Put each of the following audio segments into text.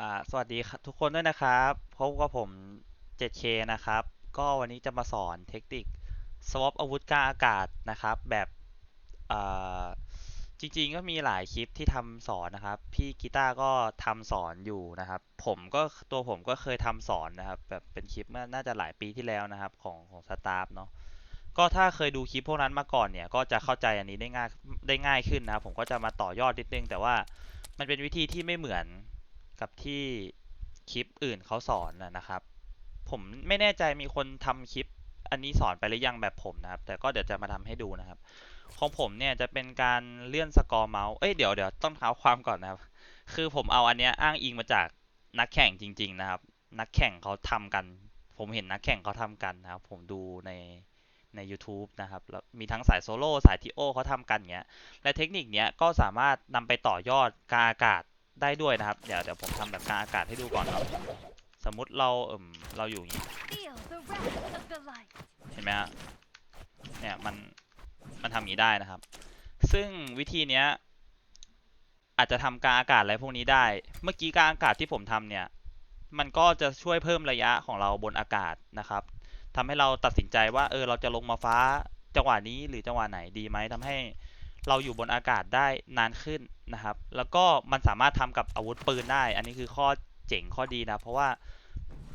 ่าสวัสดีทุกคนด้วยนะครับพบกับผม 7K นะครับ ก็วันนี้จะมาสอนเทคนิค swap อาวุธกลางอากาศนะครับ แบบอ่าจริงๆก็มีหลายคลิปที่ทำสอนนะครับ พี่กีตาร์ก็ทำสอนอยู่นะครับ ผมก็ตัวผมก็เคยทำสอนนะครับ แบบเป็นคลิปเมื่อน่าจะหลายปีที่แล้วนะครับของของสตาฟเนาะก็ถ้าเคยดูคลิปพวกนั้นมาก่อนเนี่ย ก็จะเข้าใจอันนี้ได้ง่ายได้ง่ายขึ้นนะครับ ผมก็จะมาต่อยอดนิดนึง แต่ว่ามันเป็นวิธีที่ไม่เหมือน กับที่คลิปอื่นเขาสอนนะนะครับ ผมไม่แน่ใจมีคนทำคลิปอันนี้สอนไปหรือยังแบบผมนะครับ แต่ก็เดี๋ยวจะมาทำให้ดูนะครับ ของผมเนี่ยจะเป็นการเลื่อนสกอร์เมาส์ เอ้ยเดี๋ยวเดี๋ยวต้องเท้าความก่อนนะครับ คือผมเอาอันเนี้ยอ้างอิงมาจากนักแข่งจริง ๆนะครับ นักแข่งเขาทำกัน ผมเห็นนักแข่งเขาทำกันนะครับ ผมดูในใน YouTube นะครับแล้วมีทั้งสายโซโล่สายทีโอเขาทำกันเงี้ย และเทคนิคเนี้ยก็สามารถนำไปต่อยอดกางอากาศ ได้ด้วยนะครับ เดี๋ยวเดี๋ยวผมทำแบบกลางอากาศให้ดูก่อนเนาะสมมุติเราเอ่มเราอยู่อย่างนี้เห็นไหมฮะเนี่ยมันมันทำอย่างนี้ได้นะครับ ซึ่งวิธีเนี้ยอาจจะทำกลางอากาศอะไรพวกนี้ได้ เมื่อกี้กลางอากาศที่ผมทำเนี่ย มันก็จะช่วยเพิ่มระยะของเราบนอากาศนะครับทำให้เราตัดสินใจว่าเออเราจะลงมาฟ้าจังหวะนี้หรือจังหวะไหนดีไหมทำให้ เราอยู่บนอากาศได้นานขึ้นนะครับ แล้วก็มันสามารถทำกับอาวุธปืนได้ อันนี้คือข้อเจ๋งข้อดีนะ เพราะว่า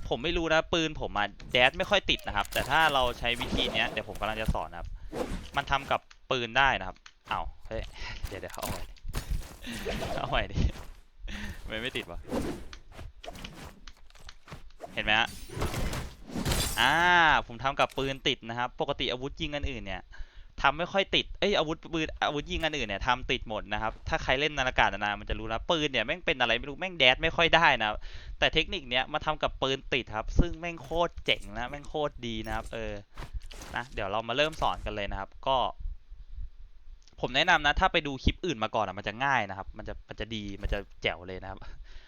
ผมไม่รู้นะปืนผมอะแดดไม่ค่อยติดนะครับ แต่ถ้าเราใช้วิธีเนี้ยเดี๋ยวผมกำลังจะสอนนะครับ มันทำกับปืนได้นะครับเอ้าเฮ้ยเดี๋ยวเดี๋ยวเอาใหม่ดิเอาใหม่ดิไม่ไม่ติดวะเห็นไหมฮะอ่าผมทำกับปืนติดนะครับ ปกติอาวุธยิงอันอื่นเนี่ย ทำไม่ค่อยติด เอ้ยอาวุธปืนอาวุธยิงอันอื่นเนี่ยทำติดหมดนะครับ ถ้าใครเล่นนาฬิกานานๆมันจะรู้นะปืนเนี่ยแม่งเป็นอะไรไม่รู้แม่งแดดไม่ค่อยได้นะแต่เทคนิคเนี้ยมาทำกับปืนติดครับ ซึ่งแม่งโคตรเจ๋งนะแม่งโคตรดีนะครับ เออนะเดี๋ยวเรามาเริ่มสอนกันเลยนะครับ ก็ ผมแนะนำนะ ถ้าไปดูคลิปอื่นมาก่อนอะมันจะง่ายนะครับ มันจะมันจะดีมันจะแจ๋วเลยนะครับ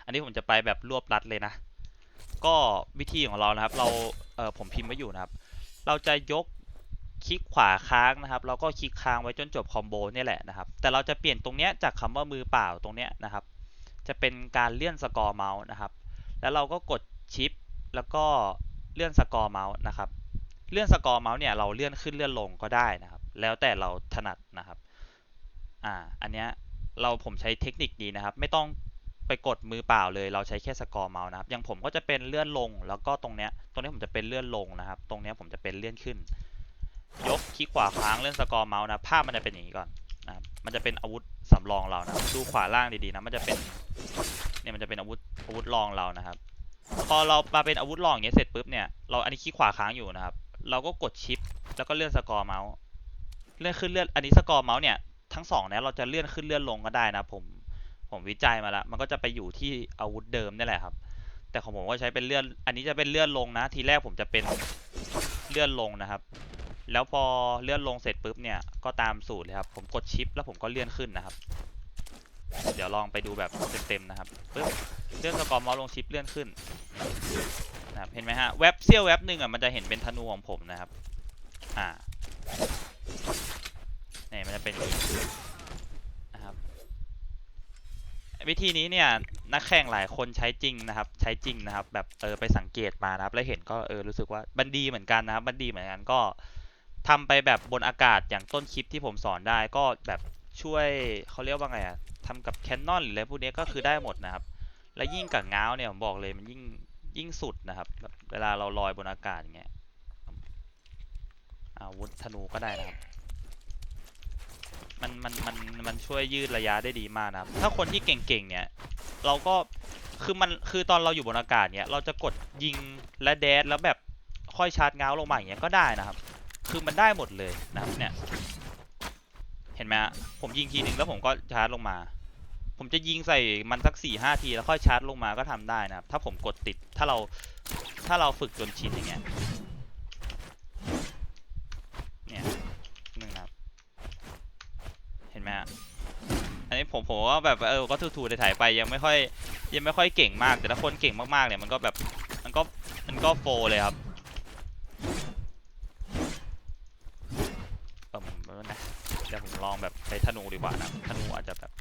อันนี้ผมจะไปแบบรวบรัดเลยนะ ก็วิธีของเรานะครับ เราเออผมพิมพ์ไว้อยู่นะครับ เราจะยก คลิกขวาค้างนะครับแล้วก็คลิกค้างไว้จนจบคอมโบนี่แหละนะครับ แต่เราจะเปลี่ยนตรงเนี้ยจากคำว่ามือเปล่าตรงเนี้ยนะครับ จะเป็นการเลื่อนสกอร์เมาส์นะครับ แล้วเราก็กดชิปแล้วก็เลื่อนสกอร์เมาส์นะครับ เลื่อนสกอร์เมาส์เนี่ยเราเลื่อนขึ้นเลื่อนลงก็ได้นะครับ แล้วแต่เราถนัดนะครับ อ่า อันเนี้ยเราผมใช้เทคนิคนี้นะครับ ไม่ต้องไปกดมือเปล่าเลย เราใช้แค่สกอร์เมาส์นะครับ อย่างผมก็จะเป็นเลื่อนลง แล้วก็ตรงเนี้ย ตรงนี้ผมจะเป็นเลื่อนลงนะครับ ตรงเนี้ยผมจะเป็นเลื่อนขึ้น ยกคลิกขวาค้างเลื่อนสกอร์เมาส์นะภาพมันจะเป็นอย่างนี้ก่อนนะครับมันจะเป็นอาวุธสำรองเรานะดูขวาล่างดีๆนะมันจะเป็นเนี่ยมันจะเป็นอาวุธอาวุธรองเรานะครับ พอเรามาเป็นอาวุธรองอย่างเงี้ยเสร็จปุ๊บเนี่ยเราอันนี้คลิกขวาค้างอยู่นะครับ เราก็กดชิปแล้วก็เลื่อนสกอร์เมาส์เลื่อนขึ้นเลื่อนอันนี้สกอร์เมาส์เนี่ยทั้งสองเนี่ยเราจะเลื่อนขึ้นเลื่อนลงก็ได้นะผมผมวิจัยมาแล้วมันก็จะไปอยู่ที่อาวุธเดิมนี่แหละครับ แต่ของผมก็ใช้เป็นเลื่อนอันนี้จะเป็นเลื่อนลงนะ ทีแรกผมจะเป็นเลื่อนลงนะครับ แล้วพอเลื่อนลงเสร็จปุ๊บเนี่ยก็ตามสูตรเลยครับ ผมกดชิปแล้วผมก็เลื่อนขึ้นนะครับ เดี๋ยวลองไปดูแบบเต็มๆนะครับปึ๊บเลื่อนสกอร์มาส์ลงชิปเลื่อนขึ้นนะครับเห็นไหมฮะแว็บเสี้ยวแว็บหนึ่งอะมันจะเห็นเป็นธนูของผมนะครับ อ่าเนี่ยมันจะเป็นนะครับวิธีนี้เนี่ยนักแข่งหลายคนใช้จริงนะครับ ใช้จริงนะครับ แบบเออไปสังเกตมานะครับ แล้วเห็นก็เออรู้สึกว่าบันดีเหมือนกันนะครับบันดีเหมือนกันก็ ทำไปแบบบนอากาศอย่างต้นคลิปที่ผมสอนได้ก็แบบช่วยเขาเรียกว่าไงอะทำกับแคนนอนหรืออะไรพวกนี้ก็คือได้หมดนะครับ และยิ่งกับง้าวเนี่ยผมบอกเลยมันยิ่งยิ่งสุดนะครับแบบเวลาเราลอยบนอากาศอย่างเงี้ยอาวุธธนูก็ได้นะครับ มันมันมันมันช่วยยืดระยะได้ดีมากนะครับ ถ้าคนที่เก่งๆเนี่ยเราก็คือมันคือตอนเราอยู่บนอากาศเนี่ยเราจะกดยิงและแดดแล้วแบบค่อยชาร์จเงาลงมาอย่างเงี้ยก็ได้นะครับ คือมันได้หมดเลยนะครับเนี่ยเห็นไหมฮะผมยิงทีนึงแล้วผมก็ชาร์จลงมา ผมจะยิงใส่มันสักสี่ห้าทีแล้วค่อยชาร์จลงมาก็ทำได้นะครับ ถ้าผมกดติดถ้าเราถ้าเราฝึกจนชินอย่างเงี้ยเนี่ยหนึ่งนะครับ เห็นไหมฮะอันนี้ผมผมว่าแบบเออก็ถูๆถ่ายไปยังไม่ค่อยยังไม่ค่อยเก่งมากแต่ถ้าคนเก่งมากๆเนี่ยมันก็แบบมันก็มันก็โฟเลยครับเออไม่นะเดี๋ยวผมลองแบบใช้ธนูดีกว่านะธนูอาจจะแบบ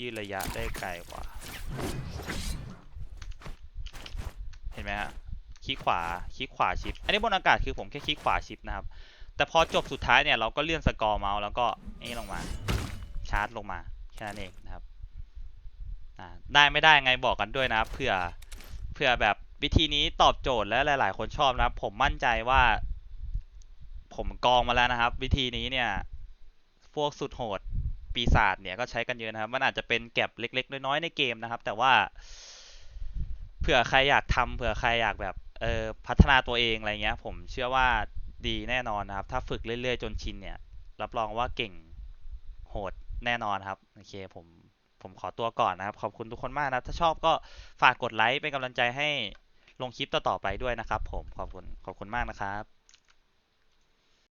ยืดระยะได้ไกลกว่า เห็นไหมฮะคลิกขวาคลิกขวาชิป อันนี้บนอากาศคือผมแค่คลิกขวาชิปนะครับ แต่พอจบสุดท้ายเนี่ยเราก็เลื่อนสกอร์เมาส์แล้วก็นี่ลงมาชาร์จลงมาแค่นั้นเองนะครับได้ไม่ได้ไงบอกกันด้วยนะครับเผื่อเผื่อแบบวิธีนี้ตอบโจทย์และหลาย ๆ คนชอบนะครับผมมั่นใจว่า ผมกองมาแล้วนะครับ วิธีนี้เนี่ย พวกสุดโหดปีศาจเนี่ยก็ใช้กันเยอะนะครับ มันอาจจะเป็นแก็บเล็ก ๆ น้อยๆในเกมนะครับ แต่ว่าเผื่อใครอยากทำเผื่อใครอยากแบบเออพัฒนาตัวเองอะไรเงี้ย ผมเชื่อว่าดีแน่นอนนะครับ ถ้าฝึกเรื่อยๆ จนชินเนี่ย รับรองว่าเก่งโหดแน่นอนครับโอเคผมผมขอตัวก่อนนะครับ ขอบคุณทุกคนมากนะถ้าชอบก็ฝากกดไลค์เป็นกำลังใจให้ลงคลิปต่อๆไปด้วยนะครับ ผมขอบคุณขอบคุณมากนะครับ